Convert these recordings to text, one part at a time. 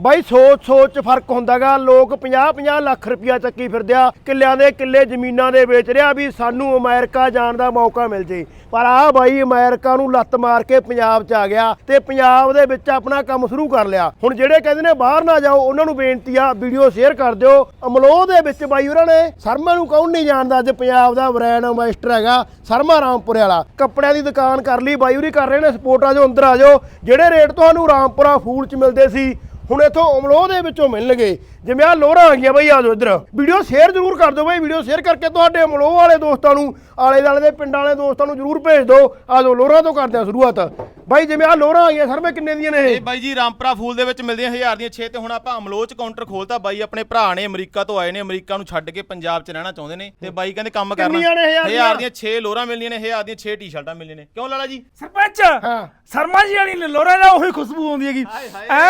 ਬਾਈ ਸੋਚ ਸੋਚ 'ਚ ਫ਼ਰਕ ਹੁੰਦਾਗਾ। ਲੋਕ 50 50 ਲੱਖ ਰੁਪਇਆ ਚੱਕੀ ਫਿਰਦੇ ਆ। ਕਿੱਲਿਆਂ ਦੇ ਕਿੱਲੇ ਜ਼ਮੀਨਾਂ ਦੇ ਵੇਚ ਰਿਹਾ ਵੀ ਸਾਨੂੰ ਅਮਰੀਕਾ ਜਾਣ ਦਾ ਮੌਕਾ ਮਿਲ ਜੇ। ਪਰ ਆਹ ਬਾਈ ਅਮਰੀਕਾ ਨੂੰ ਲੱਤ ਮਾਰ ਕੇ ਪੰਜਾਬ 'ਚ ਆ ਗਿਆ ਤੇ ਪੰਜਾਬ ਦੇ ਵਿੱਚ ਆਪਣਾ ਕੰਮ ਸ਼ੁਰੂ ਕਰ ਲਿਆ। ਹੁਣ ਜਿਹੜੇ ਕਹਿੰਦੇ ਨੇ ਬਾਹਰ ਨਾ ਜਾਓ, ਉਹਨਾਂ ਨੂੰ ਬੇਨਤੀ ਆ, ਵੀਡੀਓ ਸ਼ੇਅਰ ਕਰ ਦਿਓ। ਅਮਲੋਹ ਦੇ ਵਿੱਚ ਬਾਈ ਉਹਨਾਂ ਨੇ ਸਰਮਾ ਨੂੰ ਕੌਣ ਨਹੀਂ ਜਾਣਦਾ ਅੱਜ ਪੰਜਾਬ ਦਾ ਬ੍ਰੈਂਡ ਅੰਬੈਸਡਰ ਹੈਗਾ, ਸਰਮਾ ਰਾਮਪੁਰੇ ਵਾਲਾ। ਕੱਪੜਿਆਂ ਦੀ ਦੁਕਾਨ ਕਰ ਲਈ, ਬਾਈ ਉਹਰੀ ਕਰ ਰਹੇ ਨੇ, ਸਪੋਰਟ ਆ ਜਾਓ ਅੰਦਰ ਆ ਜਾਓ। ਜਿਹੜੇ ਰੇਟ ਤੁਹਾਨੂੰ ਰਾਮਪੁਰਾ ਫੂਲ 'ਚ ਮਿਲਦੇ ਸੀ ਹੁਣ ਇਥੋਂ ਅਮਲੋਹ ਦੇ ਵਿੱਚੋਂ ਮਿਲਣਗੇ। ਜਿਵੇਂ ਆ ਲੋਹਰਾ ਆ ਗਈਆਂ ਬਈ ਆ ਜਾਓ ਇੱਧਰ। ਵੀਡੀਓ ਸ਼ੇਅਰ ਜ਼ਰੂਰ ਕਰ ਦਿਓ ਬਈ, ਵੀਡੀਓ ਸ਼ੇਅਰ ਕਰਕੇ ਤੁਹਾਡੇ ਅਮਲੋਹ ਵਾਲੇ ਦੋਸਤਾਂ ਨੂੰ ਆਲੇ ਦਾਲੇ ਦੇ ਪਿੰਡਾਂ ਵਾਲੇ ਦੋਸਤਾਂ ਨੂੰ ਜ਼ਰੂਰ ਭੇਜ ਦਿਓ। ਆ ਜਾਓ ਲੋਹਰਾ ਤੋਂ ਕਰਦੇ ਆ ਸ਼ੁਰੂਆਤ। ਬਾਈ ਜਿਵੇਂ ਆ ਲੋਹਰਾਂ ਆ ਗਈਆਂ ਸਰਵੇ ਕਿੰਨੇ ਦੀਆਂ ਨੇ ਇਹ? ਇਹ ਬਾਈ ਜੀ ਰਾਮਪੁਰਾ ਫੂਲ ਦੇ ਵਿੱਚ ਮਿਲਦੀਆਂ ਹਜ਼ਾਰ ਦੀਆਂ 6 ਤੇ ਹੁਣ ਆਪਾਂ ਅਮਲੋਹ ਚ ਕਾਊਂਟਰ ਖੋਲਤਾ। ਬਾਈ ਆਪਣੇ ਭਰਾ ਨੇ ਅਮਰੀਕਾ ਤੋਂ ਆਏ ਨੇ ਅਮਰੀਕਾ ਨੂੰ ਛੱਡ ਕੇ ਪੰਜਾਬ ਚ ਰਹਿਣਾ ਚਾਹੁੰਦੇ ਨੇ। ਤੇ ਬਾਈ ਕਹਿੰਦੇ ਕੰਮ ਕਰਨਾ। ਕਿੰਨੀਆਂ ਨੇ ਹਜ਼ਾਰ ਦੀਆਂ? ਹਜ਼ਾਰ ਦੀਆਂ? 6 ਲੋਰਾਂ ਮਿਲਣੀਆਂ ਨੇ ਹਜ਼ਾਰ ਦੀਆਂ 6 ਟੀ-ਸ਼ਰਟਾਂ ਮਿਲਣੀਆਂ ਨੇ। ਕਿਉਂ ਲਾਲਾ ਜੀ? ਸਰਪੰਚ ਹਾਂ। ਸ਼ਰਮਾ ਜੀ ਵਾਲੀ ਲੋਰਾ ਦਾ ਉਹੀ ਖੁਸ਼ਬੂ ਆਉਂਦੀ ਹੈਗੀ। ਆ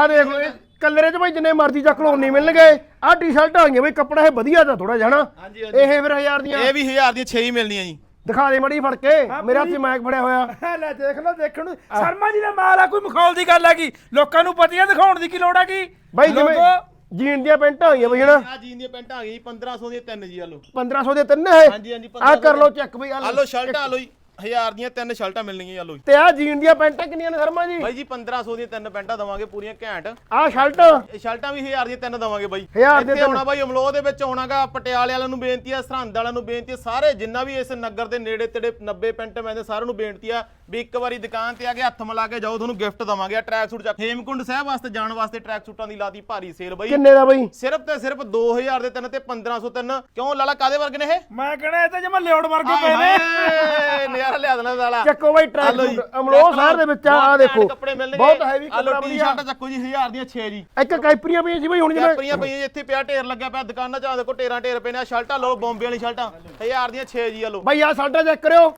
ਆ ਦੇਖ ਲਓ ਇਹ ਕਲਰੇ 'ਚ ਬਈ ਜਿੰਨੇ ਮਰਜ਼ੀ ਚੱਕ ਲਓ ਉਨੇ ਮਿਲਣਗੇ। ਆ ਟੀ-ਸ਼ਰਟਾਂ ਆ ਗਈਆਂ ਬਈ ਕੱਪੜਾ ਇਹ ਵਧੀਆ ਤਾਂ ਥੋੜਾ ਜਾਣਾ ਹਾਂਜੀ, ਹਾਂਜੀ। ਇਹ ਫਿਰ ਹਜ਼ਾਰ ਦੀਆਂ। ਇਹ ਵੀ ਹਜ਼ਾਰ ਦੀਆਂ 6 ਹੀ ਮਿਲਣੀਆਂ ਜੀ। ਦਿਖਾ ਦੇ ਮੜੀ ਫੜ ਕੇ। ਮੇਰੇ ਹੱਥ 'ਚ ਮੈਕ ਫੜਿਆ ਹੋਇਆ। ਲੈ ਦੇਖ ਲਓ ਦੇਖਣ ਨੂੰ ਸ਼ਰਮਾ ਜੀ ਦਾ ਮਾਲ ਆ ਕੋਈ ਮਖੌਲ ਦੀ ਗੱਲ ਹੈਗੀ। ਲੋਕਾਂ ਨੂੰ ਪਤੀਆਂ ਦਿਖਾਉਣ ਦੀ ਕੀ ਲੋੜ ਹੈਗੀ। ਬਾਈ ਜਿਵੇਂ ਲੋਕੋ- ਜੀਨ ਦੀਆਂ ਪੈਂਟਾਂ ਆ ਗਈਆਂ ਬਈ ਹਨਾ? ਆ ਜੀਨ ਦੀਆਂ ਪੈਂਟਾਂ ਆ ਗਈਆਂ ਜੀ 1500 ਦੀਆਂ ਤਿੰਨ ਜੀ ਆ ਲੋ 1500 ਦੇ ਤਿੰਨ ਹੈ ਹਾਂਜੀ, ਹਾਂਜੀ, ਆ ਕਰ ਲਓ ਚੈੱਕ ਬਈ ਆ ਲੋ ਸ਼ਰਟਾਂ ਆ ਲੋ ਜੀ। ਹਜ਼ਾਰ ਦੀਆਂ ਤਿੰਨ ਸ਼ਰਟਾਂ ਮਿਲਣਗੀਆਂ ਆ ਲੋ ਜੀ ਤੇ ਆ ਜੀਨ ਦੀਆਂ ਪੈਂਟਾਂ ਕਿੰਨੀਆਂ ਨੇ ਸ਼ਰਮਾ ਜੀ? ਬਾਈ ਜੀ 1500 ਦੀਆਂ ਤਿੰਨ ਪੈਂਟਾਂ ਦਵਾਂਗੇ ਪੂਰੀਆਂ ਘੈਂਟ। ਆ ਸ਼ਰਟ? ਇਹ ਸ਼ਰਟਾਂ ਵੀ ਹਜ਼ਾਰ ਦੀਆਂ ਤਿੰਨ ਦਵਾਂਗੇ ਬਾਈ। ਹਜ਼ਾਰ ਦੀਆਂ ਇੱਥੇ ਤਿੰਨ। ਆਉਣਾ ਬਾਈ ਅਮਲੋਹ ਦੇ ਵਿੱਚ ਆਉਣਾਗਾ ਪਟਿਆਲੇ ਵਾਲਿਆਂ ਨੂੰ ਬੇਨਤੀ ਆ ਸਰਹੰਦ ਵਾਲਿਆਂ ਨੂੰ ਬੇਨਤੀ ਆ ਸਾਰੇ ਜਿੰਨਾ ਵੀ ਇਸ ਨਗਰ ਦੇ ਨੇੜੇ ਤੇੜੇ 90 ਪਿੰਡ ਮੈਂਦੇ ਸਾਰਿਆਂ ਨੂੰ ਬੇਨਤੀ ਆ ਵੀ ਇੱਕ ਵਾਰੀ ਦੁਕਾਨ ਤੇ ਆ ਕੇ ਹੱਥ ਮਿਲਾ ਕੇ ਜਾਓ ਤੁਹਾਨੂੰ ਗਿਫਟ ਦਵਾਂਗੇ ਆ ਟਰੈਕ ਸੂਟ ਚੱਕ। ਹੇਮਕੁੰਡ ਸਾਹਿਬ ਵਾਸਤੇ ਜਾਣ ਵਾਸਤੇ ਟਰੈਕ ਸੂਟਾਂ ਦੀ ਲਾਤੀ ਭਾਰੀ ਸੇਲ ਬਾਈ। ਕਿੰਨੇ ਦਾ ਬਈ? ਸਿਰਫ ਤੇ ਸਿਰਫ 2000 ਦੇ ਤਿੰਨ ਤੇ 1500 ਤਿੰਨ। ਕਿਉਂ ਲਾਲਾ ਕਾਦੇ ਵਰਗੇ ਨੇ ਇਹ? ਮੈਂ ਕਹਣਾ ਇਹ ਤਾਂ ਜਮਾ ਲਿਓੜ ਵਰਗੇ ਪਏ ਨੇ। ਹਾਏ, ਨਜ਼ਾਰਾ ਲਿਆ ਦੇਣਾ ਸਾਲਾ। ਚੱਕੋ ਬਾਈ ਟਰੈਕ ਆਲੋ ਜੀ, ਸੂਟ ਅਮਲੋਹ ਸ਼ਹਿਰ ਦੇ ਵਿੱਚ ਆ ਆਹ ਦੇਖੋ। ਕੱਪੜੇ ਮਿਲਣਗੇ। ਬਹੁਤ ਹੈਵੀ ਕੱਪੜਾ ਵਧੀਆ ਟੀ-ਸ਼ਰਟ ਚੱਕੋ ਜੀ 1000 ਦੀਆਂ 6 ਜੀ। ਇੱਕ ਕਾਈਪਰੀਆਂ ਪਈਆਂ ਸੀ ਬਈ ਹੁਣ ਜਿਵੇਂ ਕੈਪਰੀਆਂ ਪਈਆਂ ਜੀ, ਇੱਥੇ ਪਿਆ ਢੇਰ ਲੱਗਿਆ ਪਿਆ ਦੁਕਾਨਾਂ 'ਚ। ਆ ਦੇਖੋ ਢੇਰਾਂ ਢੇਰ ਪਏ ਨੇ ਆਹ ਸ਼ਰਟਾਂ ਲਓ ਬੰਬੇ ਵਾਲੀ ਸ਼ਰਟਾਂ। 1000 ਦੀਆਂ 6 ਜੀ ਆ ਲਓ। ਬਾਈ ਆ ਸਾਡਾ ਚੈੱਕ ਕਰਿਓ।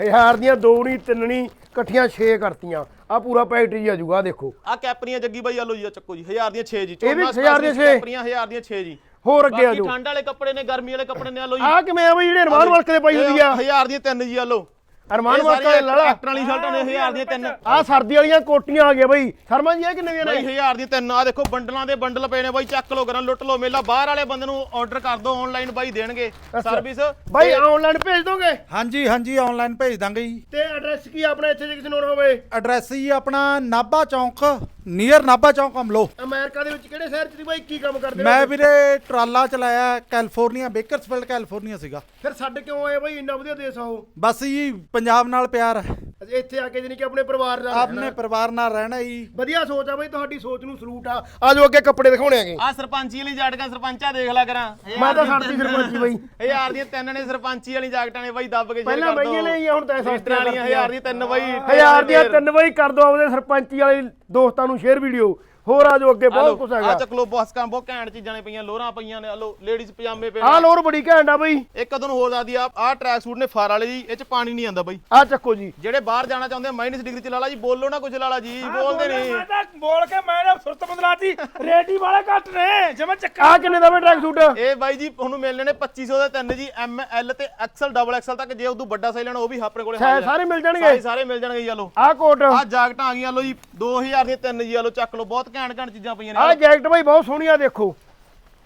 ਹਜ਼ਾਰ ਦੀਆਂ ਦੋ ਨਹੀਂ ਤਿੰਨ ਨਹੀਂ ਇਕੱਠੀਆਂ 6 ਕਰਤੀਆਂ। ਆ ਪੂਰਾ ਪੈਕੇਜ ਆ ਜੂਗਾ ਦੇਖੋ। ਆ ਕੈਪਰੀਆਂ ਜੱਗੀ ਬਾਈ ਆ ਲਓ ਜੀ ਆਹ ਚੱਕੋ ਜੀ 1000 ਦੀਆਂ 6 ਜੀ। ਇਹ ਵੀ ਚੋਨਾ 1000 ਦੀਆਂ ਛੇ। ਕੈਪਰੀਆਂ 1000 ਦੀਆਂ 6 ਜੀ। ਹੋਰ ਅੱਗੇ ਆ ਬਾਕੀ ਜਾਓ। ਠੰਡ ਵਾਲੇ ਕੱਪੜੇ ਨੇ ਗਰਮੀ ਵਾਲੇ ਕੱਪੜੇ ਨੇ ਆ ਲਓ ਜੀ। ਆ ਕਿਵੇਂ ਆ ਬਈ ਜਿਹੜੇ ਅਰਮਾਨ ਵਰਕ ਦੇ ਪਾਈ ਹੁੰਦੀ ਆ? 1000 ਦੀਆਂ 3 ਜੀ ਆ ਲਓ। ਅਰਮਾਨ ਵਾਲੇ ਲਾਲਾ ਐਕਟਰ ਵਾਲੀ ਸ਼ਰਟਾਂ ਨੇ 1000 ਦੀਆਂ 3 ਆ ਸਰਦੀ ਵਾਲੀਆਂ ਕੋਟੀਆਂ ਆ ਗਈਆਂ ਬਈ। ਸ਼ਰਮਾ ਜੀ ਇਹ ਕਿੰਨੇ ਦੀਆਂ ਬਾਈ ਨੇ? 1000 ਦੀਆਂ ਤਿੰਨ ਆ ਦੇਖੋ ਬੰਡਲਾਂ ਦੇ ਬੰਡਲ ਪਏ ਨੇ ਬਾਈ ਚੱਕ ਲਓ ਕਰਾਂ ਲੁੱਟ ਲਓ ਮੇਲਾ। ਬਾਹਰ ਵਾਲੇ ਬੰਦੇ ਨੂੰ ਆਰਡਰ ਕਰ ਦਿਓ ਆਨਲਾਈਨ ਬਾਈ ਦੇਣਗੇ। ਸਰਵਿਸ ਬਾਈ ਆਨਲਾਈਨ ਭੇਜ ਦੋਗੇ? ਹਾਂਜੀ ਹਾਂਜੀ ਆਨਲਾਈਨ ਭੇਜ ਦਾਂਗੇ ਜੀ। ਤੇ ਐਡਰੈਸ ਕੀ ਆਪਣਾ ਇੱਥੇ ਜੇ ਕਿਸੇ ਨੂੰ ਹੋਵੇ? ਐਡਰੈਸ ਜੀ ਆਪਣਾ ਨਾਭਾ ਚੌਂਕ। ਨੀਅਰ ਨਾਭਾ ਚੌਂਕ ਅਮਲੋ ਅਮਰੀਕਾ ਦੇ ਵਿੱਚ ਕਿਹੜੇ ਸ਼ਹਿਰ ਚ ਦੀ ਬਾਈ? ਕੀ ਕੰਮ ਕਰਦੇ ਮੈਂ ਹੋ? ਵੀਰੇ ਟਰਾਲਾ ਚਲਾਇਆ ਕੈਲੀਫੋਰਨੀਆ ਬੇਕਰਸਫੀਲਡ ਕੈਲੀਫੋਰਨੀਆ ਸੀਗਾ। ਫਿਰ ਛੱਡ ਕਿਉਂ ਆਏ ਬਾਈ? ਇੰਨਾ ਵਧੀਆ ਦੇਸ਼ ਆ ਉਹ। ਬਸ ਜੀ ਪੰਜਾਬ ਨਾਲ ਪਿਆਰ ਹੈ। ਅਸੀਂ ਇੱਥੇ ਆ ਕੇ ਜਾਨੀ ਕਿ ਆਪਣੇ ਪਰਿਵਾਰ ਨਾਲ ਆਪਣੇ ਪਰਿਵਾਰ ਨਾਲ ਰਹਿਣਾ ਜੀ। ਵਧੀਆ ਸੋਚ ਆ ਬਾਈ ਤੁਹਾਡੀ ਸੋਚ ਨੂੰ ਸਲੂਟ ਆ। ਆ ਜਾਓ ਅੱਗੇ ਕੱਪੜੇ ਦਿਖਾਉਣੇ ਆਗੇ ਆ ਸਰਪੰਚੀ ਵਾਲੀ ਜਾਟਕਾਂ ਸਰਪੰਚਾ ਦੇਖ ਲਿਆ ਕਰਾਂ। ਮੈਂ ਤਾਂ ਛੱਡਤੀ ਸਰਪੰਚੀ ਬਾਈ। ਹਜ਼ਾਰ ਦੀਆਂ ਤਿੰਨ ਨੇ ਸਰਪੰਚੀ ਵਾਲੀ ਜਾਕਟਾਂ ਨੇ ਬਾਈ ਦੱਬ ਕੇ ਪਹਿਲਾਂ ਬਈਆਂ ਨੇ ਹੁਣ ਤਾਂ ਸਿਸਟਰ ਵਾਲੀਆਂ ਹਜ਼ਾਰ ਦੀਆਂ ਤਿੰਨ ਬਾਈ ਹਜ਼ਾਰ ਦੀਆਂ ਤਿੰਨ ਬਾਈ ਕਰ ਦਿਓ ਆਪਦੇ ਸਰਪੰਚੀ ਵਾਲੇ ਦੋਸਤਾਂ ਨੂੰ ਸ਼ੇਅਰ ਵੀਡੀਓ ਹੋਰ ਆ ਜਾਓ ਅੱਗੇ ਬਹੁਤ ਕੁਝ ਆ ਹੈਗਾ। ਚੱਕ ਲੋ ਬਸ ਕੰਮ ਬਹੁਤ ਘੈਂਟ ਚੀਜ਼ਾਂ ਨੇ ਪਈਆਂ ਲੋਰਾਂ ਪਈਆਂ ਨੇ ਆ ਲੋ ਲੇਡੀਜ਼ ਪਜਾਮੇ ਪਏ ਆ ਲੋਰ ਬੜੀ ਘੈਂਟ ਆ ਬਾਈ। ਇੱਕ ਤੁਹਾਨੂੰ ਹੋਰ ਦੱਸਦੀ ਆ ਆ ਟਰੈਕ ਸੂਟ ਨੇ ਫਾਰ ਵਾਲੇ ਜੀ ਇਹ ਚ ਪਾਣੀ ਨਹੀਂ ਆਂਦਾ ਬਾਈ। ਆ ਚੱਕੋ ਜੀ। ਜਿਹੜੇ ਬਾਹਰ ਜਾਣਾ ਚਾਹੁੰਦੇ ਆ ਮਾਈਨਸ ਡਿਗਰੀ ਚ ਲਾਲਾ ਜੀ ਬੋਲੋ ਨਾ ਕੁਝ ਲਾਲਾ ਜੀ ਬੋਲਦੇ ਨਹੀਂ। ਮੈਂ ਤਾਂ ਬੋਲ ਕੇ ਮੈਂ ਨਾ ਸੁਰਤ ਬਦਲਾਤੀ ਰੇਡੀ ਵਾਲੇ ਘੱਟ ਨੇ ਜਮਾ ਚੱਕਾ। ਆ ਕਿੰਨੇ ਦਾ ਵੇ ਟਰੈਕ ਸੂਟ ਇਹ ਬਾਈ ਜੀ ਤੁਹਾਨੂੰ ਮਿਲਣੇ ਨੇ 2500 ਦੇ ਤਿੰਨ ਜੀ ਐਮ ਐਲ ਤੇ ਐਕਸਲ ਡਬਲ ਐਕਸਲ ਤੱਕ ਜੇ ਉਦੋਂ ਵੱਡਾ ਸਾਈਜ਼ ਲੈਣਾ ਉਹ ਵੀ ਆਪਣੇ ਕੋਲੇ ਸਾਰੇ- ਸਾਰੇ ਮਿਲ ਜਾਣਗੇ? ਸਾਰੇ ਮਿਲ ਜਾਣਗੇ ਜੀ ਲੋ ਆ ਕੋਟ। ਆ ਜਾਕਟਾਂ ਆ ਗਈਆਂ ਲੋ ਜੀ 2000 ਦੀਆਂ ਤਿੰਨ ਜੀ ਲੋ ਚੱਕ ਲੋ ਬਹੁਤ ਘੈਂਟ ਘੈਂਟ ਚੀਜ਼ਾਂ ਪਈਆਂ ਆ ਨੇ ਜੈਕਟ ਬਾਈ ਬਹੁਤ ਸੋਹਣੀ ਆ ਦੇਖੋ।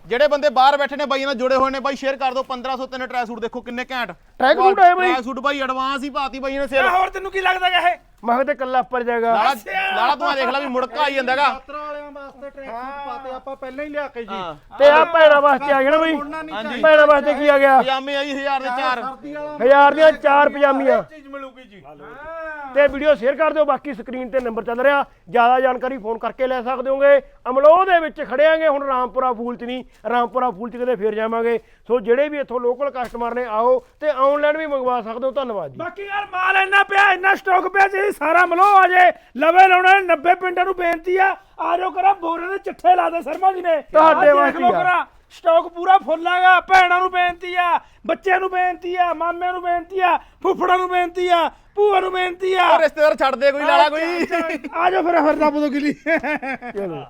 ਜਿਹੜੇ ਬੰਦੇ ਬਾਹਰ ਬੈਠੇ ਨੇ ਬਾਈਆਂ ਨਾਲ ਜੁੜੇ ਹੋਏ ਨੇ ਬਾਈ ਸ਼ੇਅਰ ਕਰ ਦਿਓ 1500 ਤਿੰਨ ਟਰੈਕ ਸੂਟ ਦੇਖੋ ਕਿੰਨੇ ਘੈਂਟ। ਟਰੈਕ ਸੂਟ ਆਏ ਬਾਈ। ਟਰੈਕ ਸੂਟ ਬਾਈ ਐਡਵਾਂਸ ਹੀ ਪਾਤੀ ਬਾਈ ਨੇ ਸੇਲ ਹੋਰ ਤੈਨੂੰ ਕੀ ਲੱਗਦਾ ਇਹ? ਮੈਂ ਕਿਹਾ ਤੇ ਕੱਲਾ ਉੱਪਰ ਜਾਏਗਾ। ਲਾਲਾ ਲਾਲਾ ਤੂੰ ਆ ਦੇਖ ਲੈ ਵੀ ਮੁੜਕਾ ਆਈ ਜਾਂਦਾਗਾ। ਯਾਤਰਾ ਵਾਲਿਆਂ ਵਾਸਤੇ ਟਰੈਕ ਸੂਟ ਪਾਤੇ ਆਪਾਂ ਪਹਿਲਾਂ ਹੀ ਲਿਆ ਕੇ ਜੀ। ਤੇ ਆ ਭੈਣਾ ਵਾਸਤੇ ਆ ਗਿਆ ਨਾ ਬਾਈ। ਹਾਂਜੀ। ਭੈਣਾ ਵਾਸਤੇ ਕੀ ਆ ਗਿਆ? ਪਜਾਮੇ ਆਈ 1000 ਦੇ ਚਾਰ। ਸਰਦੀ ਵਾਲਾ ਹਜ਼ਾਰ ਦੀਆਂ ਚਾਰ ਪਜਾਮੀਆਂ। ਚੀਜ਼ ਮਿਲੂਗੀ ਜੀ। ਤੇ ਵੀਡੀਓ ਸ਼ੇਅਰ ਕਰ ਦਿਓ ਬਾਕੀ ਸਕਰੀਨ ਤੇ ਨੰਬਰ ਚੱਲ ਰਿਹਾ। ਜ਼ਿਆਦਾ ਜਾਣਕਾਰੀ ਫੋਨ ਕਰਕੇ ਲੈ ਸਕਦੇ ਹੋਗੇ। ਅਮਲੋਹ ਦੇ ਵਿੱਚ ਖੜਿਆਂਗੇ ਹੁਣ ਰਾਮਪੁਰਾ ਫੂਲ ਚ ਨਹੀਂ। ਰਾਮਪੁਰਾ ਫੂਲ ਚ ਕਿਤੇ ਫੇਰ ਜਾਵਾਂਗੇ। ਸੋ ਜਿਹੜੇ ਵੀ ਇੱਥੋਂ ਲੋਕਲ ਕਸਟਮਰ ਨੇ ਆਓ ਤੇ ਆਨਲਾਈਨ ਵੀ ਮੰਗਵਾ ਸਕਦੇ ਹੋ। ਧੰਨਵਾਦ ਜੀ। ਬਾਕੀ ਯਾਰ ਮਾਲ ਇੰਨਾ ਪਿਆ ਇੰਨਾ ਸਟਾਕ ਪਿਆ ਜੀ। ਸਾਰਾ ਮਲੋ ਆ ਜੇ। ਲਵੇ ਲਾਉਣਾ 90 ਪਿੰਡਾਂ ਨੂੰ ਬੇਨਤੀ ਆ। ਆ ਜਾਓ ਕਰਾ ਬੋਰੇ ਦੇ ਚੱਠੇ ਲਾ ਦੇ ਸ਼ਰਮਾ ਜੀ ਨੇ। ਤੁਹਾਡੇ ਆ। ਕਰਾ ਸਟਾਕ ਪੂਰਾ ਫੁੱਲ ਹੈਗਾ ਭੈਣਾਂ ਨੂੰ ਬੇਨਤੀ ਆ ਬੱਚਿਆਂ ਨੂੰ ਬੇਨਤੀ ਆ ਮਾਮਿਆਂ ਨੂੰ ਬੇਨਤੀ ਆ ਫੁੱਫੜਾਂ ਨੂੰ ਬੇਨਤੀ ਆ ਭੂਆ ਨੂੰ ਬੇਨਤੀ ਆ। ਰਿਸ਼ਤੇਦਾਰ ਛੱਡ ਦੇ ਕੋਈ ਲਾਲਾ ਕੋਈ। ਆ ਜਾਓ ਫਿਰ ਫਿਰ ਦੋ ਗਿਲੀ। ਚਲੋ।